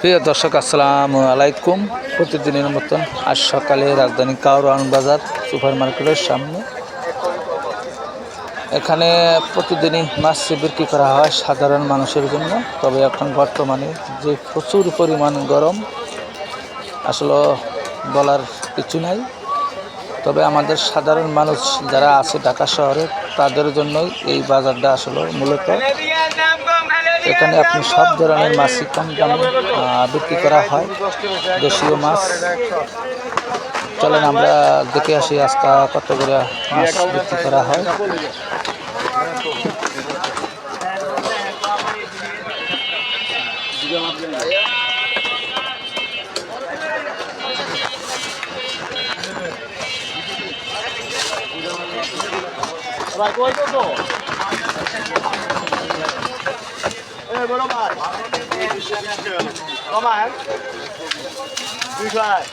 প্রিয় দর্শক, আসসালামু আলাইকুম। প্রতিদিনের মতন আজ সকালে রাজধানী কাউরান বাজার সুপার মার্কেটের সামনে। এখানে প্রতিদিনই মাছ বিক্রি করা হয় সাধারণ মানুষের জন্য। তবে এখন বর্তমানে যে প্রচুর পরিমাণ গরম, আসলে বলার কিছু নাই। তবে আমাদের সাধারণ মানুষ যারা আছে ঢাকা শহরে, তাদের জন্যই এই বাজারটা আসলে মূলত এখানে আপনি সব ধরনের মাছই কম দামে বিক্রি করা হয়, দেশীয় মাছ। চলেন আমরা দেখে আসি আজকা কত করে মাছ বিক্রি করা হয়। বড় ভাই। কমায় আয়